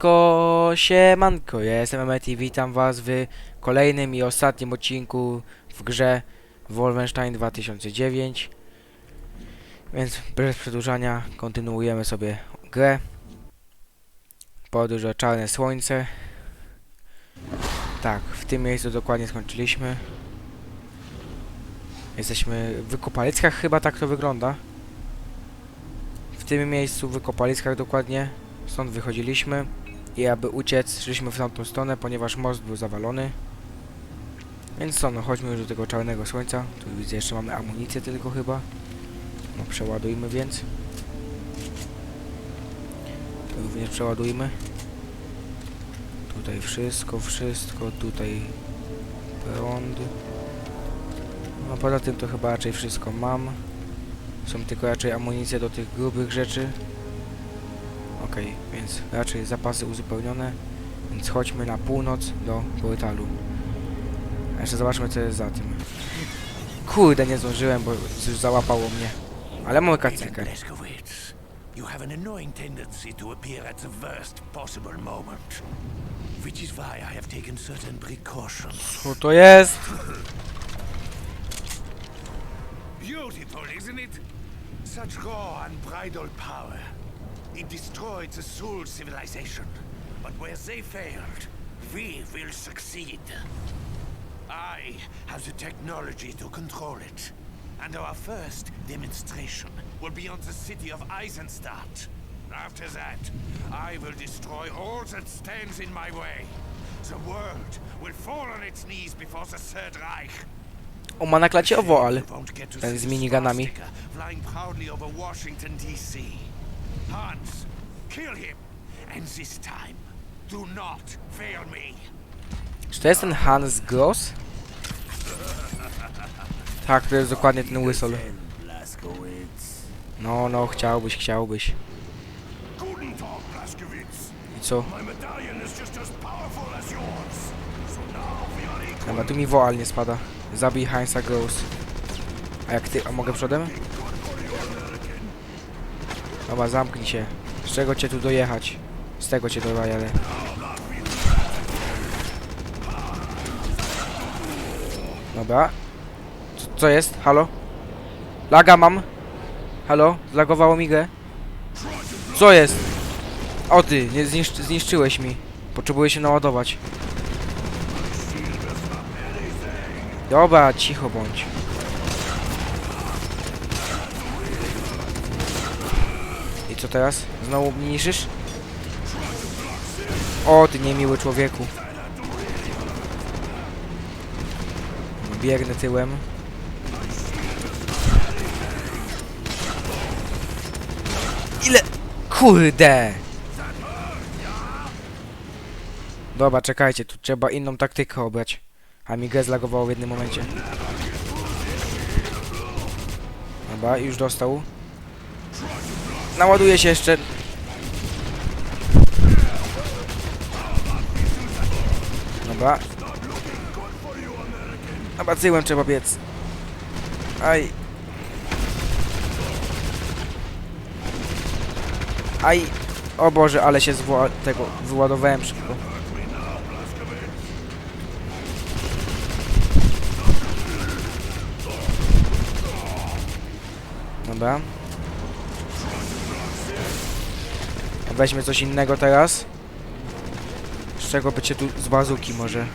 Ko, siemanko, ja jestem Emmet i witam was w kolejnym i ostatnim odcinku w grze Wolfenstein 2009 Więc bez przedłużania kontynuujemy sobie grę. Podróż o czarne słońce. Tak, w tym miejscu dokładnie skończyliśmy. Jesteśmy w wykopaliskach, chyba tak to wygląda. W tym miejscu, w wykopaliskach dokładnie Stąd wychodziliśmy i aby uciec, szliśmy w tamtą stronę, ponieważ most był zawalony. Więc co, no chodźmy już do tego czarnego słońca. Tu widzę, jeszcze mamy amunicję tylko chyba. No przeładujmy więc. Tu również przeładujmy. Tutaj wszystko, wszystko, tutaj prąd. No poza tym to chyba raczej wszystko mam. Są tylko raczej amunicje do tych grubych rzeczy. Okej, więc raczej zapasy uzupełnione. Więc chodźmy na północ do portalu. Jeszcze zobaczmy co jest za tym. Kurde, nie zdążyłem, bo już załapało mnie. Ale mamy Agent kacykę. You have an annoying tendency to appear at the worst possible moment. Which is why I have taken certain precautions. Co to jest? Beautiful, isn't it? Such raw, unbridled power. It destroyed the Soul civilization. But where they failed, we will succeed. I have the technology to control it. And our first demonstration will be on the city of Eisenstadt. After that, I will destroy all that stands in my way. The world will fall on its knees before the Third Reich. O, ma na klacie owoal. You won't get to Ten see z the Flying proudly over Washington, D.C. Hans, kill him. And this time, do not fail me. Czy to jest ten Hans Gross? Tak, to jest dokładnie ten whistle. No, no, chciałbyś, chciałbyś. I co? Dobra, tu mi woal nie spada. Zabij Hansa Gross. A jak ty, a mogę przodem? Dobra, zamknij się. Z czego cię tu dojechać? Z tego cię dojadę. Dobra. Co, co jest? Halo? Laga mam. Halo? Zlagowało mi grę? Co jest? O ty, nie zniszczy, zniszczyłeś mi. Potrzebuję się naładować. Dobra, cicho bądź. I co teraz? Znowu mnie niszczysz? O, ty niemiły człowieku. Biegnę tyłem. Ile? Kurde! Dobra, czekajcie, tu trzeba inną taktykę obrać. A mi grę zlagowało w jednym momencie. Dobra, już dostał. Naładuje się jeszcze. Dobra. Dobra, tyłem trzeba biec. Aj. Aj. O Boże, ale się zwo tego wyładowałem szybko. Dobra. Weźmy coś innego teraz. Z czego by cię tu z bazuki może?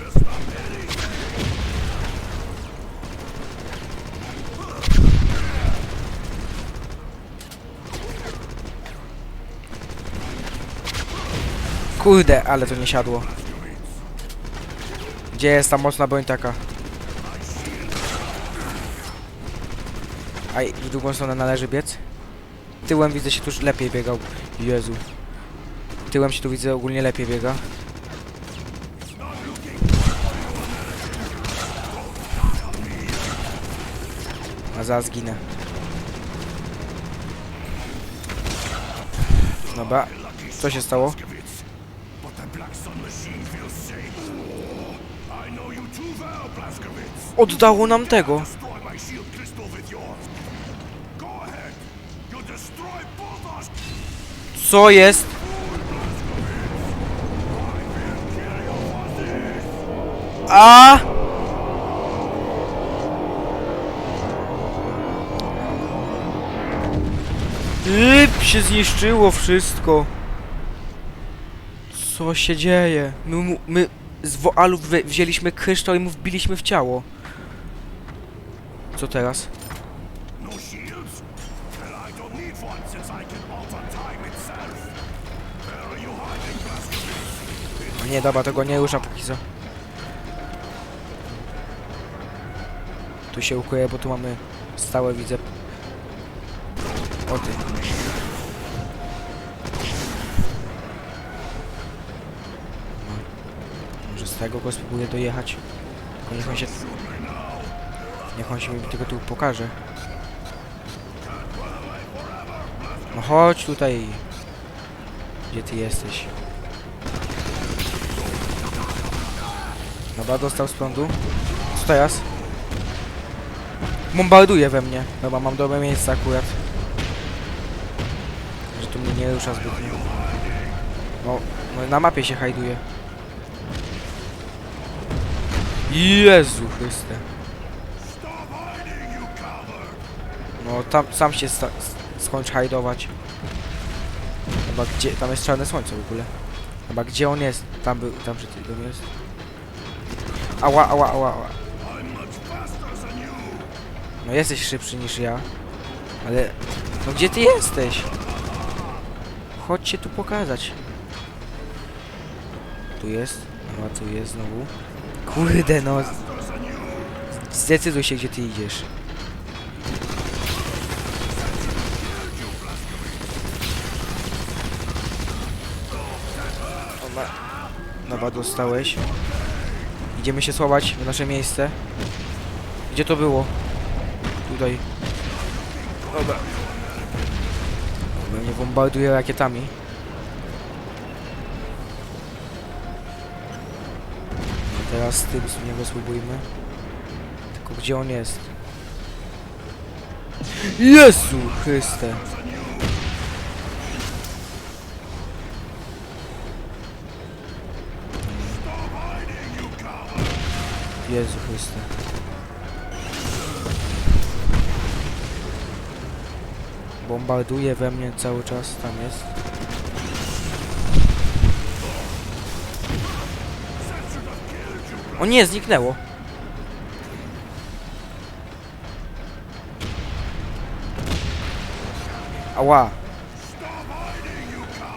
Kurde, ale to nie siadło. Gdzie jest ta mocna broń taka? Aj, w drugą stronę należy biec. Tyłem widzę się tuż lepiej biegał. Jezu. Tyłem się tu widzę ogólnie lepiej biega. A zaraz zginę. Dobra. Co się stało? But the Black Sun machine A! Yp, się zniszczyło wszystko. Co się dzieje? My, my z woalów wzięliśmy kryształ i mu wbiliśmy w ciało. Co teraz? Nie, dobra, tego nie rusza póki co. Tu się ukryję, bo tu mamy stałe widzę. O ty. Może z tego go spróbuję dojechać. Tylko niech on się... Niech on się mi tylko tu pokaże. No chodź tutaj. Gdzie ty jesteś? Dobra, dostał z prądu. Co teraz? Bombarduje we mnie. Dobra, mam dobre miejsce akurat. Że tu mnie nie rusza zbytnio. No, no na mapie się hajduje. Jezu Chryste. No tam sam się skończ hajdować. Chyba gdzie, tam jest czarne słońce w ogóle. Chyba gdzie on jest? Tam był, tam przed chwilą jest. Ała, ała, ała, ała. No jesteś szybszy niż ja. Ale... No gdzie ty jesteś? Chodź się tu pokazać. Tu jest. No a tu jest znowu. Kurde no. Zdecyduj się gdzie ty idziesz. Dobra, dostałeś. Idziemy się schować w nasze miejsce. Gdzie to było? Tutaj. Dobra. Mnie bombarduje rakietami. No teraz z tym z niego spróbujmy. Tylko gdzie on jest? Jezu Chryste! Jezu Chryste. Bombarduje we mnie cały czas, tam jest. O nie, zniknęło. Ała.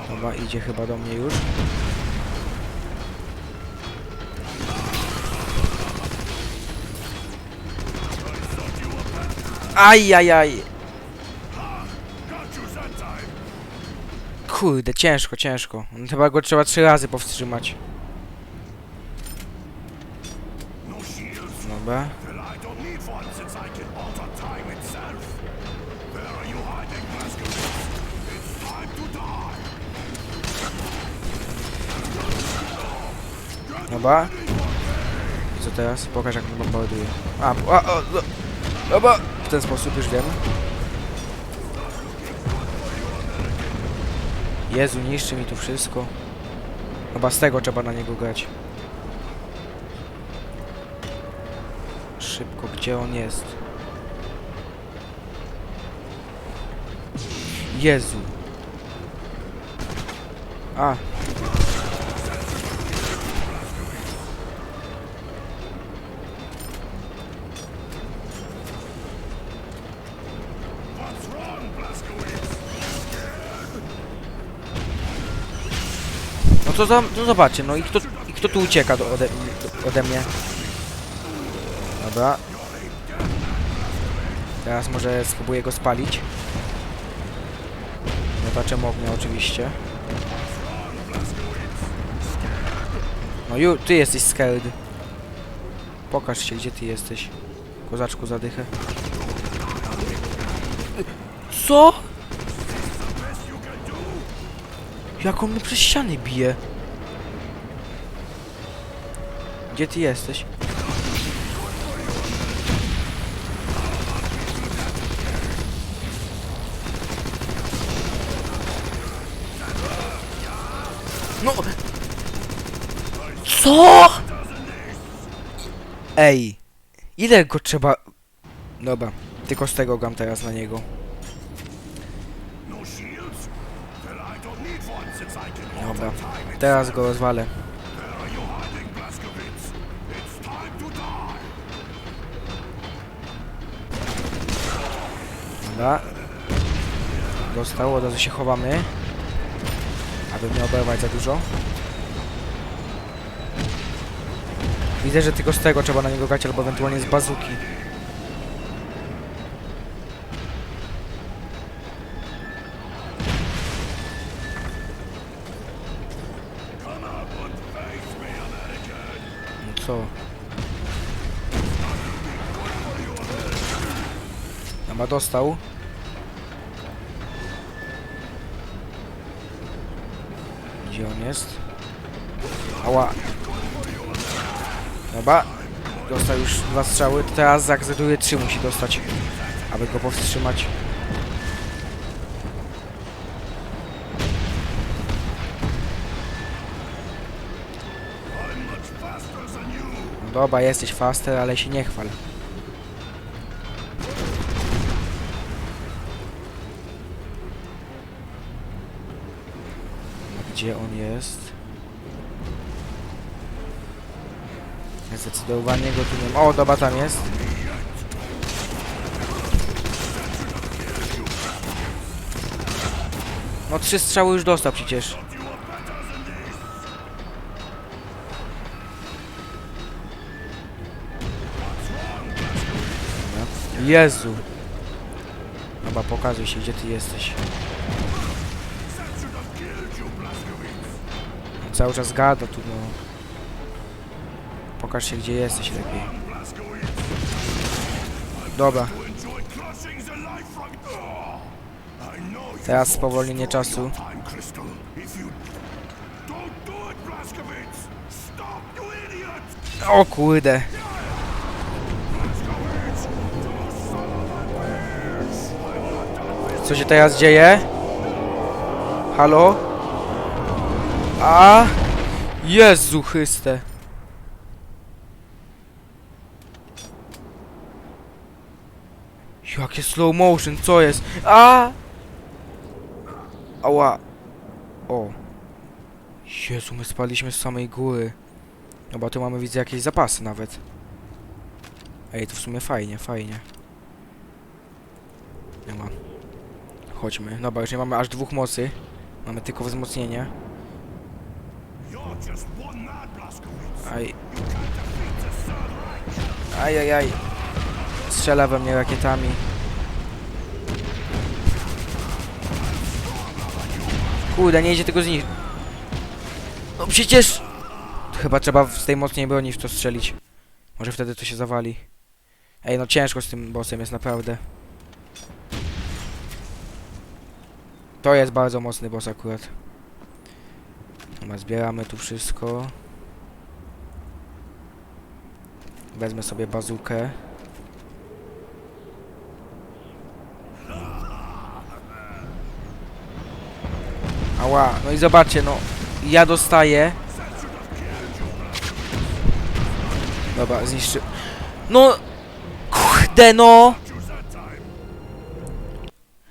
Dobra, idzie chyba do mnie już. Aj, aj, aj. Kurde, ciężko, ciężko. Chyba go trzeba trzy razy powstrzymać. Dobra. Dobra. Co teraz? Pokaż jak bombarduje. A, a, a, no. Dobra. W ten sposób już wiem. Jezu, niszczy mi tu wszystko. Chyba z tego trzeba na niego grać. Szybko, gdzie on jest? Jezu. A, to, za, to zobaczcie, no i kto, i kto tu ucieka do, ode, ode mnie? Dobra. Teraz może spróbuję go spalić. Miotaczem ognia oczywiście. No ju, ty jesteś scared. Pokaż się, gdzie ty jesteś. Kozaczku zadychę. Co? Jak on mnie przez ściany bije? Gdzie ty jesteś? No! Co? Ej! Ile go trzeba... Dobra, tylko z tego gram teraz na niego. Dobra, teraz go rozwalę. Dobra. Dostał, od razu się chowamy. Aby nie oberwać za dużo. Widzę, że tylko z tego trzeba na niego grać, albo ewentualnie z bazuki. No co? Dobra, dostał. Gdzie on jest? Ała. Dobra. Dostał już dwa strzały. Teraz zakzeduje trzy musi dostać. Aby go powstrzymać. Dobra, jesteś faster, ale się nie chwal. Gdzie on jest? Zdecydowanie go tu nie ma. O, dobra, tam jest. No trzy strzały już dostał przecież. Jezu. Dobra, pokazuj się, gdzie ty jesteś. Cały czas gada tu, no. Pokaż się, gdzie jesteś lepiej. Dobra, teraz spowolnienie czasu. O kurde. Co się teraz dzieje? Halo? A? Jezu Chryste. Jakie slow motion, co jest? A! Ała. O. Jezu, my spaliśmy z samej góry. Dobra, tu mamy, widzę, jakieś zapasy nawet. Ej, to w sumie fajnie, fajnie. Nie ma. Chodźmy. Dobra, już nie mamy aż dwóch mocy. Mamy tylko wzmocnienie. Aj. Aj, aj, aj. Strzela we mnie rakietami. Kurde, nie idzie tego zniszczyć. No przecież... Chyba trzeba z tej mocniej broni w to strzelić. Może wtedy to się zawali. Ej, no ciężko z tym bossem jest naprawdę. To jest bardzo mocny boss akurat. Dobra, zbieramy tu wszystko. Wezmę sobie bazukę. Ała, no i zobaczcie, no. Ja dostaję. Dobra, zniszczy... No! Kurde, no!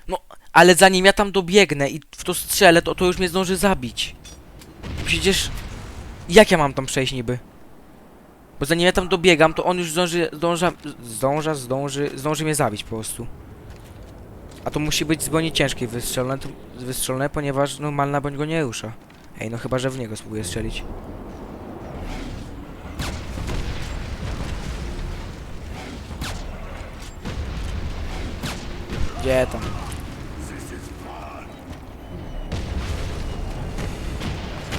No, ale zanim ja tam dobiegnę i w to strzelę, to, to już mnie zdąży zabić. Przecież... Jak ja mam tam przejść niby? Bo zanim ja tam dobiegam, to on już zdąży, zdąża, zdąża, zdąży, zdąży mnie zabić po prostu. A to musi być z broni ciężkiej wystrzelone, wystrzelone, ponieważ normalna broń go nie rusza. Ej, no chyba, że w niego spróbuję strzelić. Gdzie tam?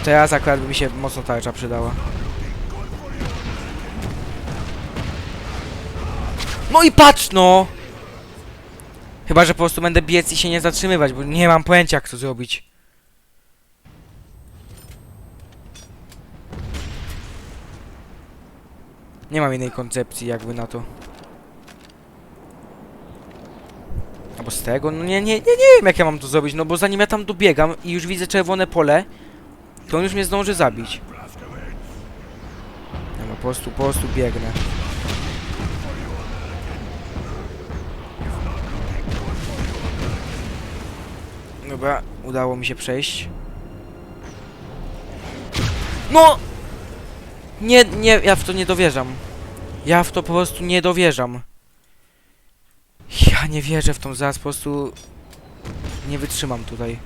Teraz akurat by mi się mocno tarcza przydała. No i patrz no! Chyba, że po prostu będę biec i się nie zatrzymywać, bo nie mam pojęcia jak to zrobić. Nie mam innej koncepcji jakby na to. Albo z tego? No nie, nie, nie, nie wiem jak ja mam to zrobić, no bo zanim ja tam dobiegam i już widzę czerwone pole, to on już mnie zdąży zabić. Ja no po prostu, po prostu biegnę. Dobra, udało mi się przejść. No! Nie, nie, ja w to nie dowierzam. Ja w to po prostu nie dowierzam. Ja nie wierzę w tą zaraz, po prostu... Nie wytrzymam tutaj.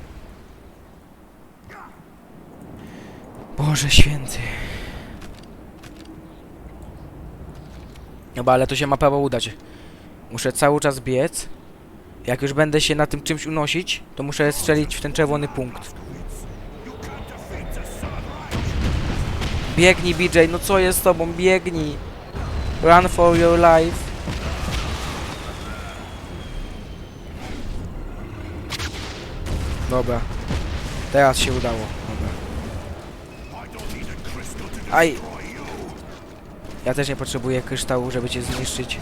Boże święty. Dobra, ale to się ma prawo udać. Muszę cały czas biec. Jak już będę się na tym czymś unosić, to muszę strzelić w ten czerwony punkt. Biegnij, BJ, no co jest z tobą? Biegnij. Run for your life. Dobra. Teraz się udało. Aj! Ja też nie potrzebuję kryształu, żeby cię zniszczyć.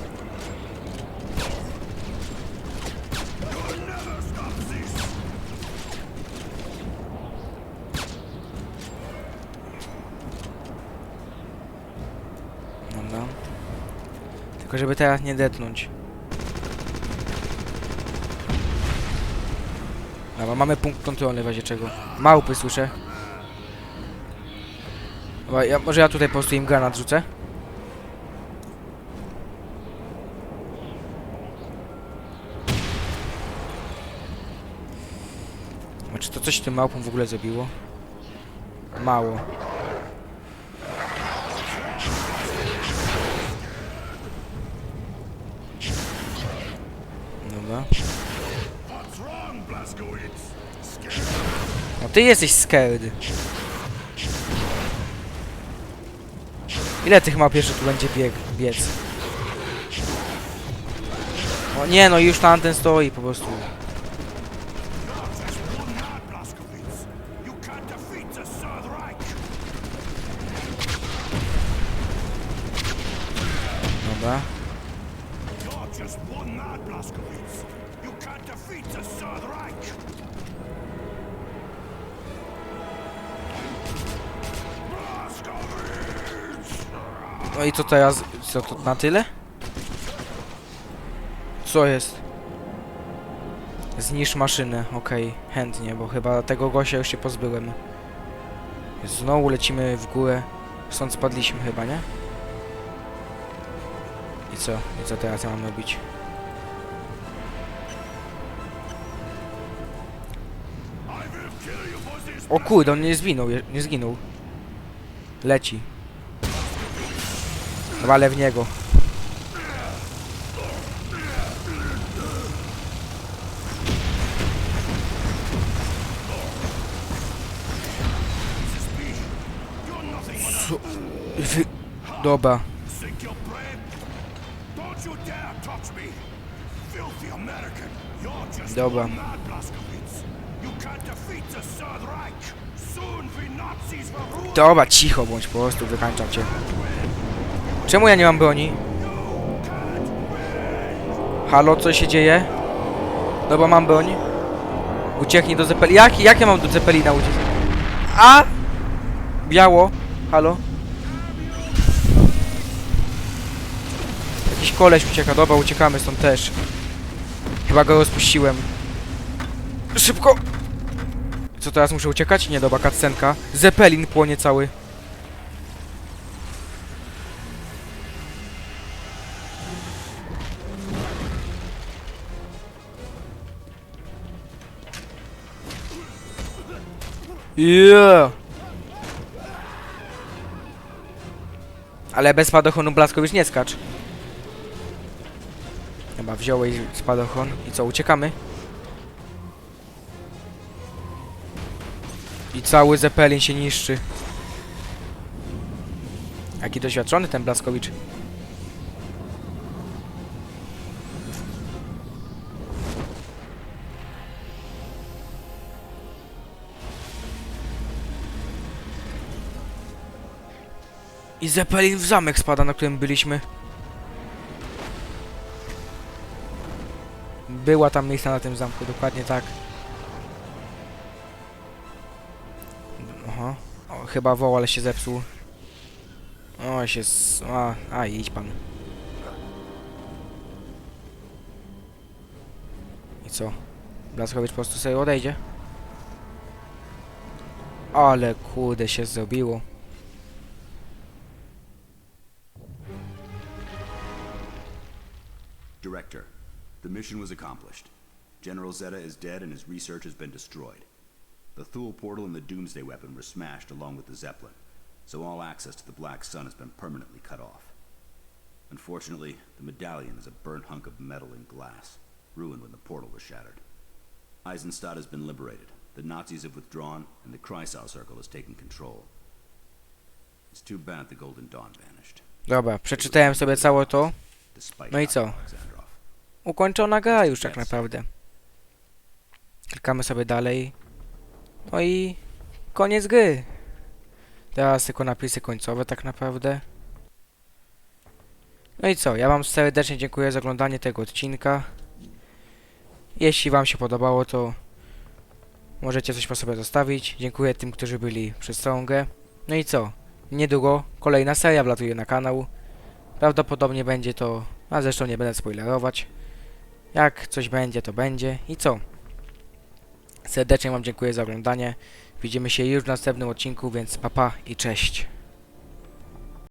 Dobra. Tylko żeby teraz nie detnąć. Dobra, mamy punkt kontrolny w razie czego. Małpy słyszę. Ja, może ja tutaj po prostu im granat rzucę? Czy to coś tym małpom w ogóle zrobiło? Mało. Dobra. No ty jesteś scared. Ile tych małp jeszcze tu będzie bieg, biec? O nie no, już tam ten stoi po prostu. No i co teraz? Co to na tyle? Co jest? Zniszcz maszynę, okej, chętnie, bo chyba tego gościa już się pozbyłem. Znowu lecimy w górę. Stąd spadliśmy chyba, nie? I co? I co teraz ja mam robić? O kurde, on nie zwinął, je- nie zginął. Leci. Walę w niego. Co? Dobra. Dobra. Dobra, cicho bądź, po prostu wykańczam cię. Czemu ja nie mam broni? Halo, co się dzieje? Dobra, mam broń. Ucieknij do Zeppelina. Jak, jak ja mam do Zeppelina uciec? A! Biało. Halo? Jakiś koleś ucieka. Dobra, uciekamy stąd też. Chyba go rozpuściłem. Szybko! Co teraz muszę uciekać? Nie, dobra, cutscenka. Zeppelin płonie cały. Yeah! Ale bez spadochronu Blaskowicz nie skacz. Chyba wziąłeś spadochron i co, uciekamy? I cały Zeppelin się niszczy. Jaki doświadczony ten Blaskowicz. I Zeppelin w zamek spada, na którym byliśmy. Była tam miejsca na tym zamku, dokładnie tak. Aha. O, chyba woł, ale się zepsuł. O, się... S a, a, idź pan. I co? Blaskowicz po prostu sobie odejdzie? Ale kurde się zrobiło. The mission was accomplished. General Zeta is dead and his research has been destroyed. The Thule portal and the Doomsday weapon were smashed along with the Zeppelin, so all access to the Black Sun has been permanently cut off. Unfortunately, the medallion is a burnt hunk of metal and glass, ruined when the portal was shattered. Eisenstadt has been liberated, the Nazis have withdrawn, and the Kreisau Circle has taken control. It's too bad the Golden Dawn vanished, Dobra, przeczytałem sobie całe to. No i co? Ukończona gra już tak naprawdę. Klikamy sobie dalej. No i koniec gry. Teraz tylko napisy końcowe tak naprawdę. No i co, ja wam serdecznie dziękuję za oglądanie tego odcinka. Jeśli wam się podobało, to możecie coś po sobie zostawić. Dziękuję tym, którzy byli przez całą grę. No i co, niedługo kolejna seria wlatuje na kanał. Prawdopodobnie będzie to, a zresztą nie będę spoilerować. Jak coś będzie, to będzie. I co? Serdecznie Wam dziękuję za oglądanie. Widzimy się już w następnym odcinku, więc papa i cześć.